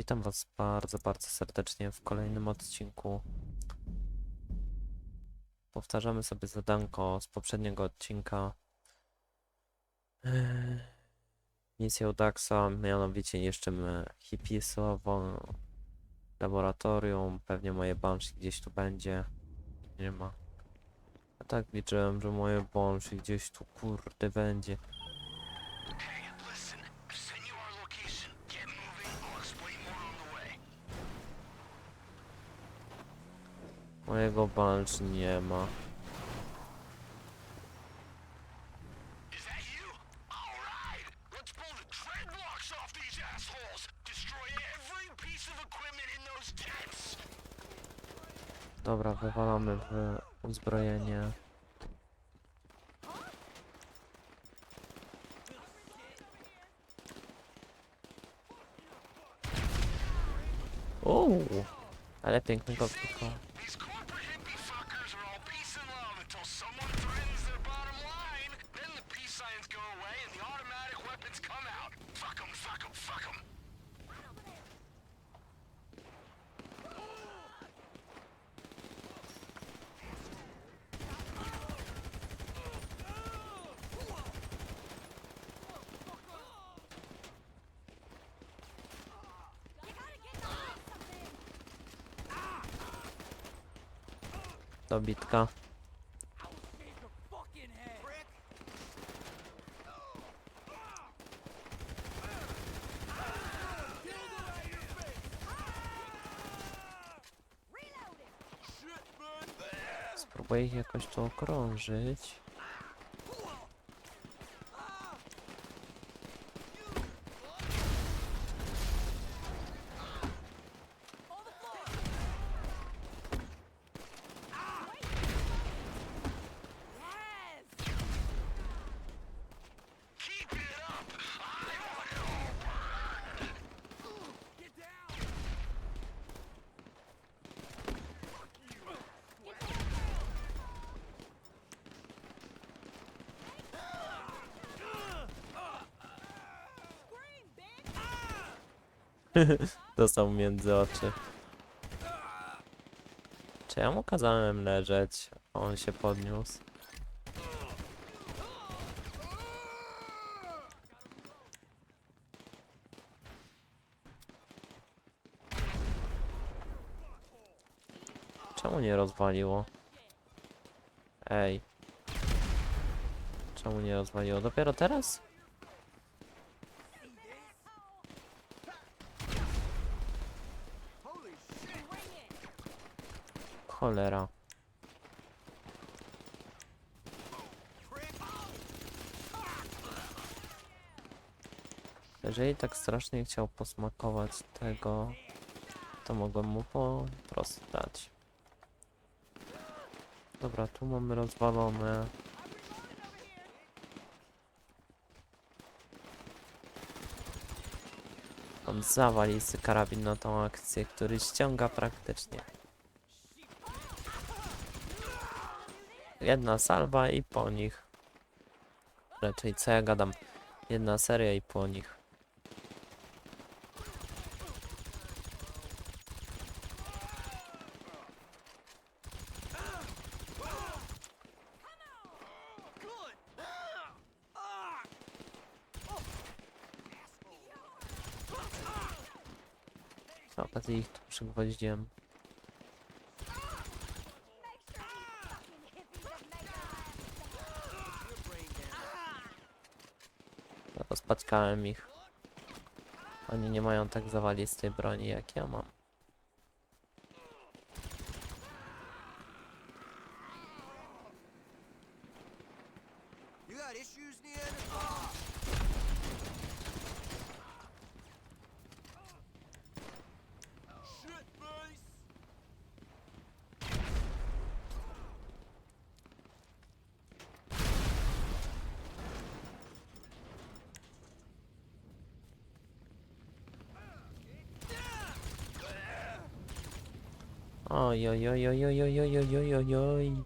Witam Was bardzo, bardzo serdecznie w kolejnym odcinku. Powtarzamy sobie zadanko z poprzedniego odcinka. Eee, Misję Udaxa, mianowicie niszczymy hipisową laboratorium. Pewnie moje Banshee gdzieś tu będzie. Nie ma. A tak liczyłem, że moje Banshee gdzieś tu kurde będzie. Mojego balcz nie ma. Dobra, wywalamy w uzbrojenie. O, ale pięknego tylko. Dobitka. Spróbuję ich jakoś tu okrążyć. Dostał między oczy. Czy ja mu kazałem leżeć? On się podniósł. Czemu nie rozwaliło? Ej. Czemu nie rozwaliło? Dopiero teraz? Cholera. Jeżeli tak strasznie chciał posmakować tego, to mogłem mu po prostu dać. Dobra, tu mamy rozwalone. Mam zawalisty karabin na tą akcję, który ściąga praktycznie. Jedna salwa i po nich. Raczej co ja gadam? Jedna seria i po nich. Okazji ich tu przygwoździłem. Rozpaczkałem ich. Oni nie mają tak zawalistej broni jak ja mam. Oj, oj, oj, oj, oj, oj, oj, oj, oj, oj.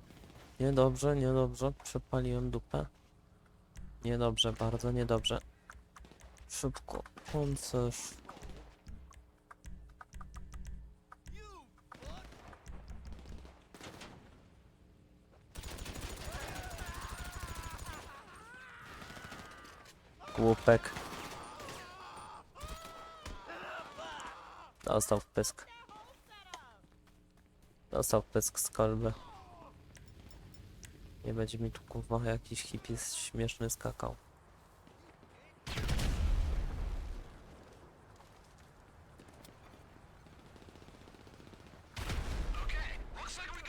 Niedobrze, niedobrze. Przepaliłem dupę. Niedobrze, bardzo niedobrze. Szybko. Pancerz. Głupek. Dostał w pysk. Dostał pysk z kolby. Nie będzie mi tu kurwa jakiś hippie śmieszny skakał. Okay, looks like we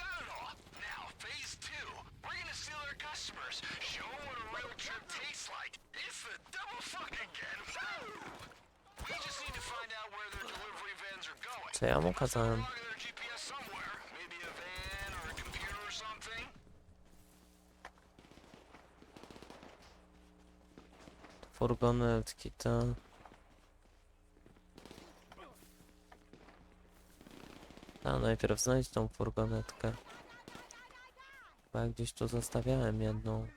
Furgonetki, to... A najpierw znajdź tą furgonetkę. Ja gdzieś tu zostawiałem jedną.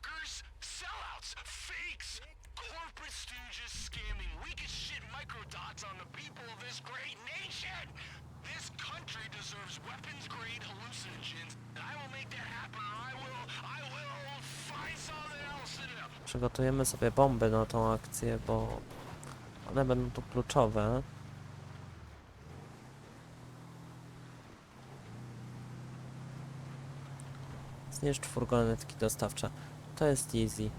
Suckers? Sellouts, fakes, corporate stooges scamming weak as shit on the people of this great nation. This country deserves weapons-grade hallucinogens, and I will make that happen, or I will, I will find something else to do. Przygotujemy sobie bomby na tą akcję, bo one będą tu kluczowe. Zniszcz furgonetki dostawcze. To jest easy.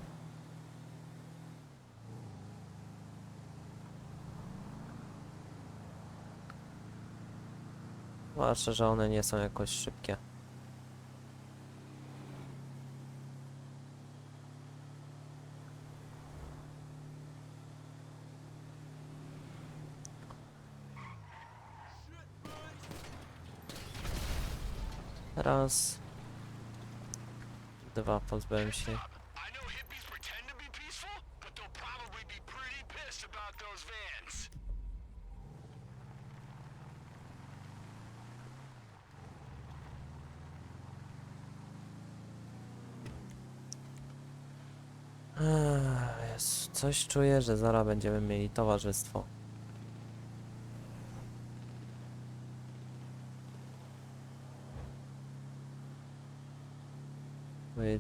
Zwłaszcza, że one nie są jakoś szybkie. Raz. Dwa, pozbyłem się. Ech, coś czuję, że zaraz będziemy mieli towarzystwo.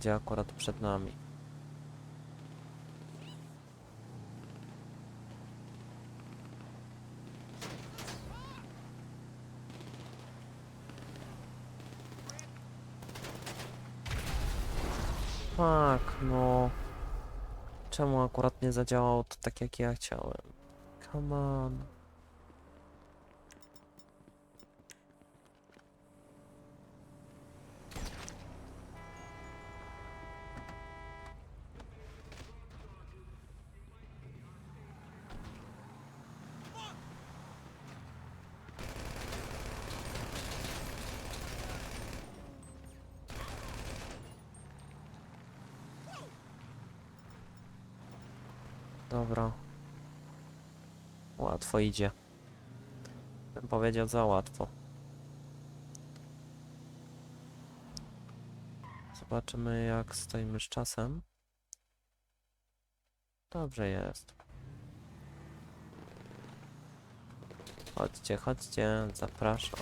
Wyjedzie akurat przed nami. Fuck, no. Czemu akurat nie zadziałało to tak jak ja chciałem? Come on. Dobra. Łatwo idzie. Bym powiedział za łatwo. Zobaczymy jak stoimy z czasem. Dobrze jest. Chodźcie, chodźcie, zapraszam.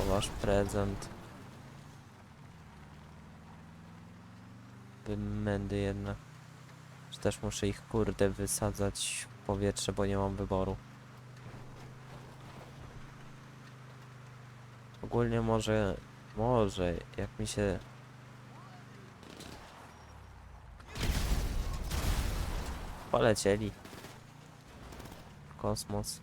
O wasz prezent. Wymędy jednak. Czy też muszę ich kurde wysadzać w powietrze, bo nie mam wyboru. Ogólnie może, może jak mi się... Polecieli. Kosmos.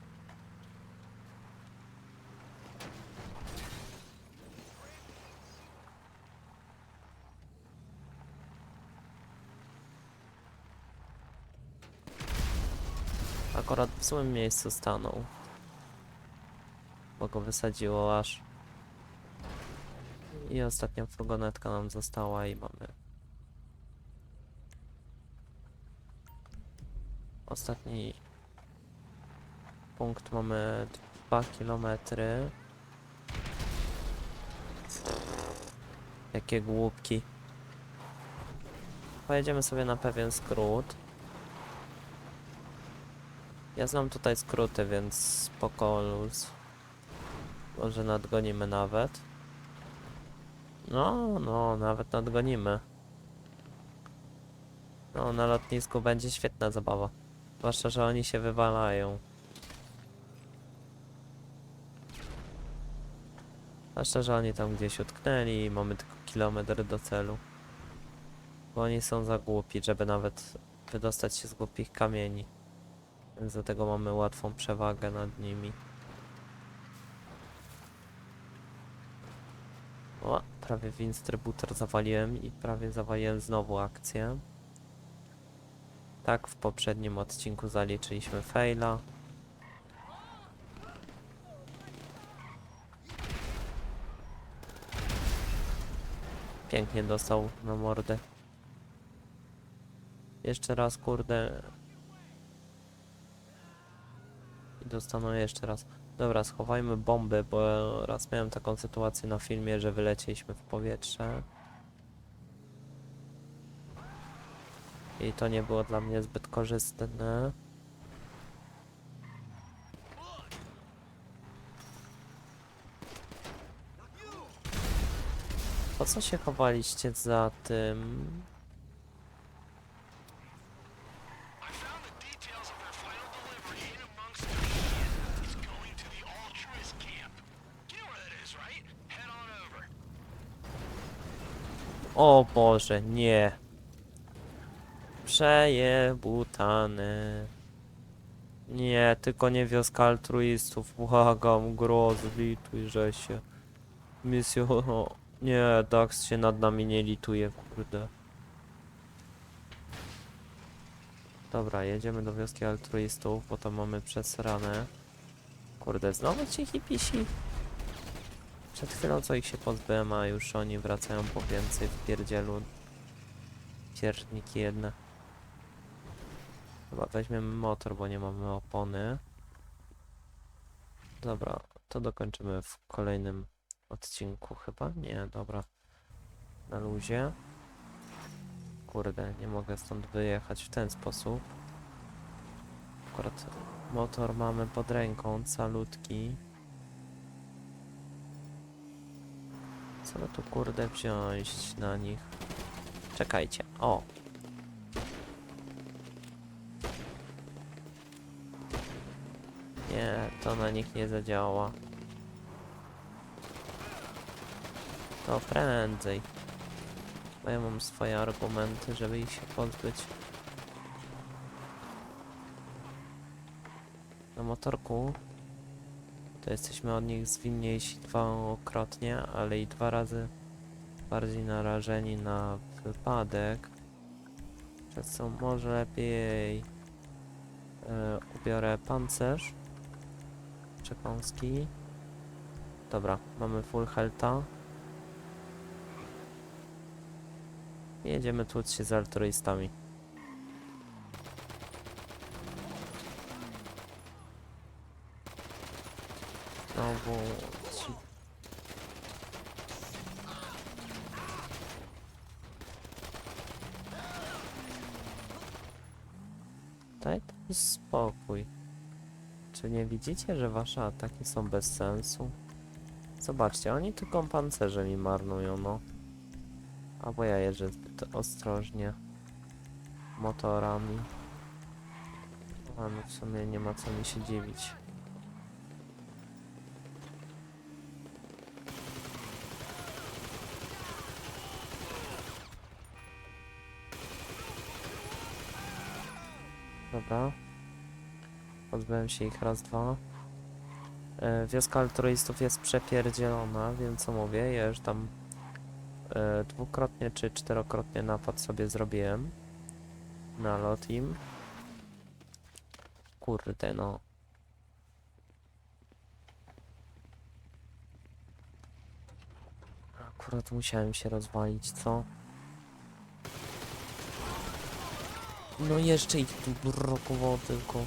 akurat w złym miejscu stanął. Bo go wysadziło aż. I ostatnia furgonetka nam została i mamy. Ostatni punkt mamy 2 km. Jakie głupki. Pojedziemy sobie na pewien skrót. Ja znam tutaj skróty, więc spoko luz. Może nadgonimy nawet. No, no, nawet nadgonimy. No, na lotnisku będzie świetna zabawa. Zwłaszcza, że oni się wywalają. Zwłaszcza, że oni tam gdzieś utknęli i mamy tylko kilometr do celu. Bo oni są za głupi, żeby nawet wydostać się z głupich kamieni. Więc dlatego mamy łatwą przewagę nad nimi. O, prawie winstrybutor zawaliłem i prawie zawaliłem znowu akcję. Tak, w poprzednim odcinku zaliczyliśmy faila. Pięknie dostał na mordę. Jeszcze raz, kurde. I dostaną jeszcze raz. Dobra, schowajmy bomby, bo raz miałem taką sytuację na filmie, że wylecieliśmy w powietrze. I to nie było dla mnie zbyt korzystne. Po co się chowaliście za tym? O Boże, nie. Przejebutane. Nie, tylko nie wioska altruistów. Błagam, groz, litujże się. Misjo... Nie, Dax się nad nami nie lituje, kurde. Dobra, jedziemy do wioski altruistów, bo tam mamy przesrane. Kurde, znowu ci hipisi. Przed chwilą co ich się pozbyłem, a już oni wracają po więcej w pierdzielu. Pierniki jedne. Chyba weźmiemy motor, bo nie mamy opony. Dobra, to dokończymy w kolejnym odcinku chyba? Nie, dobra. Na luzie. Kurde, nie mogę stąd wyjechać w ten sposób. Akurat motor mamy pod ręką, calutki. Co by tu kurde wziąć na nich? Czekajcie, o! Nie, to na nich nie zadziała. To prędzej. Bo ja mam swoje argumenty, żeby ich się pozbyć. Na motorku to jesteśmy od nich zwinniejsi dwukrotnie, ale i dwa razy bardziej narażeni na wypadek. Przez co może lepiej e, ubiorę pancerz przekąski. Dobra, mamy full healtha. Jedziemy tłuc się z altruistami. Znowu ci... Daj tam spokój. Czy nie widzicie, że wasze ataki są bez sensu? Zobaczcie, oni tylko pancerze mi marnują, no. Albo ja jeżdżę zbyt ostrożnie motorami. A no w sumie nie ma co mi się dziwić. Dobra. Pozbyłem się ich raz, dwa. E, wioska altruistów jest przepierdzielona, więc co mówię, ja już tam e, dwukrotnie czy czterokrotnie napad sobie zrobiłem. Nalot im. Kurde no. Akurat musiałem się rozwalić, co? No jeszcze ich tu blokowało tylko.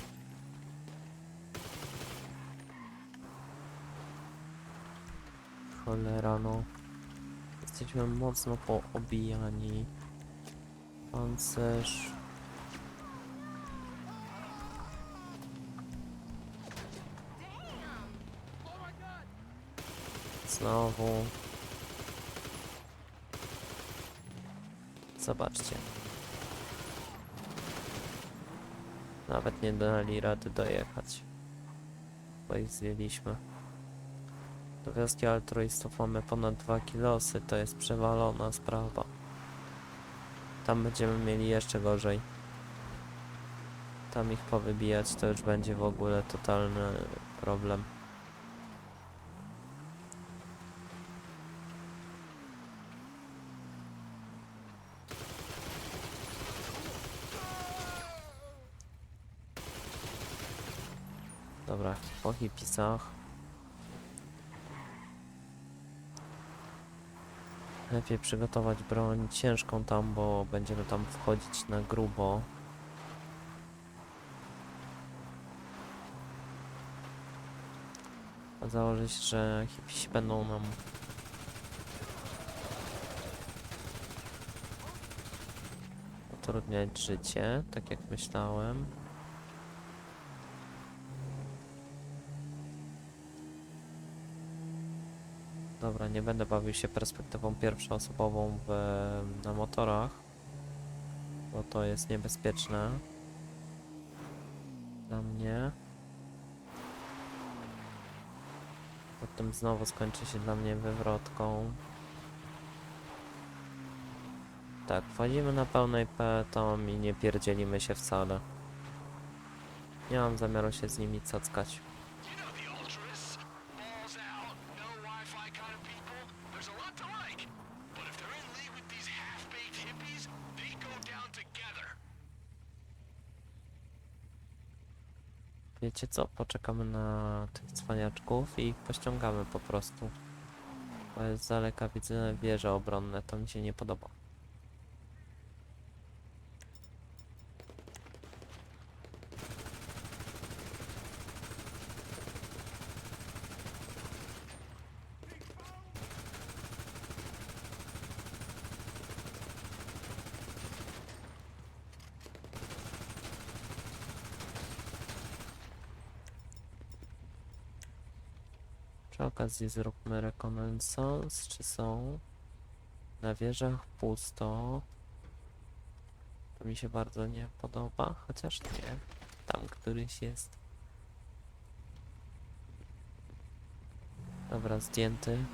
Cholera no. Jesteśmy mocno poobijani. Pancerz. Znowu. Zobaczcie. Nawet nie dali rady dojechać. Bo ich zjedliśmy. Do wioski altruistów mamy ponad 2 kilosy, to jest przewalona sprawa. Tam będziemy mieli jeszcze gorzej. Tam ich powybijać to już będzie w ogóle totalny problem. Dobra, po hipisach. Lepiej przygotować broń ciężką tam, bo będziemy tam wchodzić na grubo. Założyć, że hipisi będą nam utrudniać życie, tak jak myślałem. Dobra, nie będę bawił się perspektywą pierwszoosobową w, na motorach, bo to jest niebezpieczne dla mnie. Potem znowu skończy się dla mnie wywrotką. Tak, wchodzimy na pełnej petom i nie pierdzielimy się wcale. Nie mam zamiaru się z nimi cackać. Wiecie co? Poczekamy na tych cwaniaczków i ich pościągamy po prostu. Bo jest z daleka widzę wieże obronne, to mi się nie podoba. Przy okazji zróbmy rekonesans, czy są na wieżach pusto. To mi się bardzo nie podoba, chociaż nie. Tam któryś jest. Dobra, zdjęty.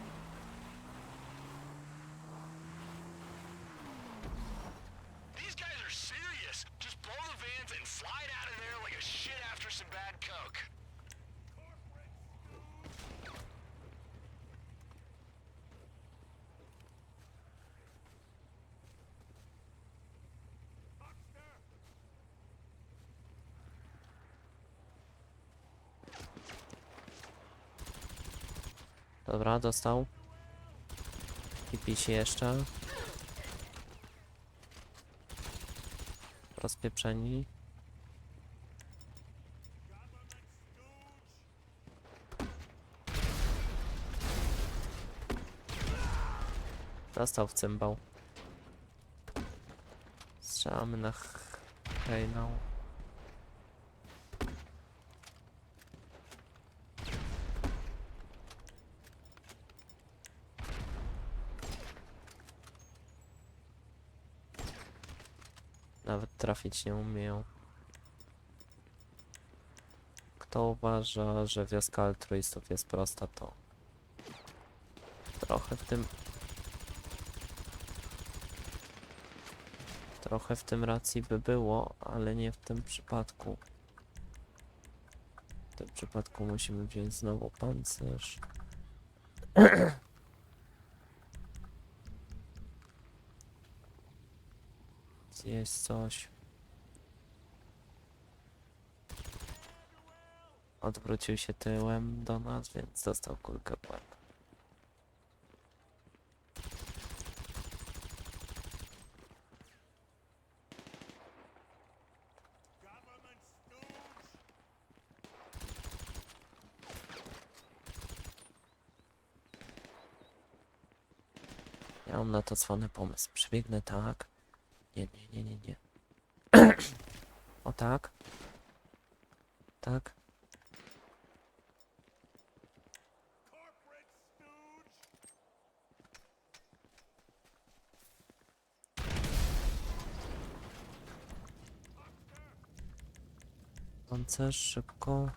Dobra, dostał. I pisi jeszcze. Rozpieprzeni. Dostał w cymbał. Strzelamy na hejnał. Nawet trafić nie umieją. Kto uważa, że wioska altruistów jest prosta, to trochę w tym trochę w tym racji by było, ale nie w tym przypadku. W tym przypadku musimy wziąć znowu pancerz. Zjeść coś. Odwrócił się tyłem do nas, więc dostał kulkę w. Ja mam na to cwany pomysł. Przebiegnę tak. Nie, nie, nie, nie, nie. o tak. Tak. Pancerz szybko.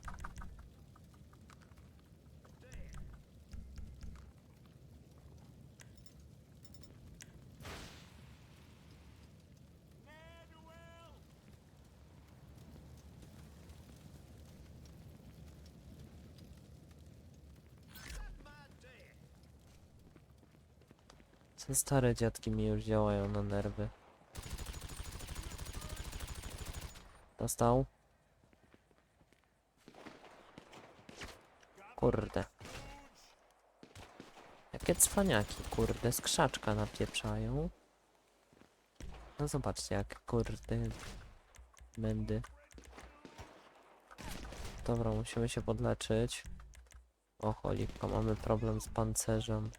Te stare dziadki mi już działają na nerwy. Dostał? Kurde. Jakie cwaniaki, kurde, z krzaczka napieprzają. No zobaczcie, jak kurde. Mędy. Dobra, musimy się podleczyć. O cholipka, mamy problem z pancerzem.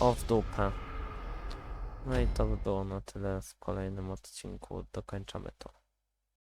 O w dupę. No i to by było na tyle w kolejnym odcinku. Dokończamy to.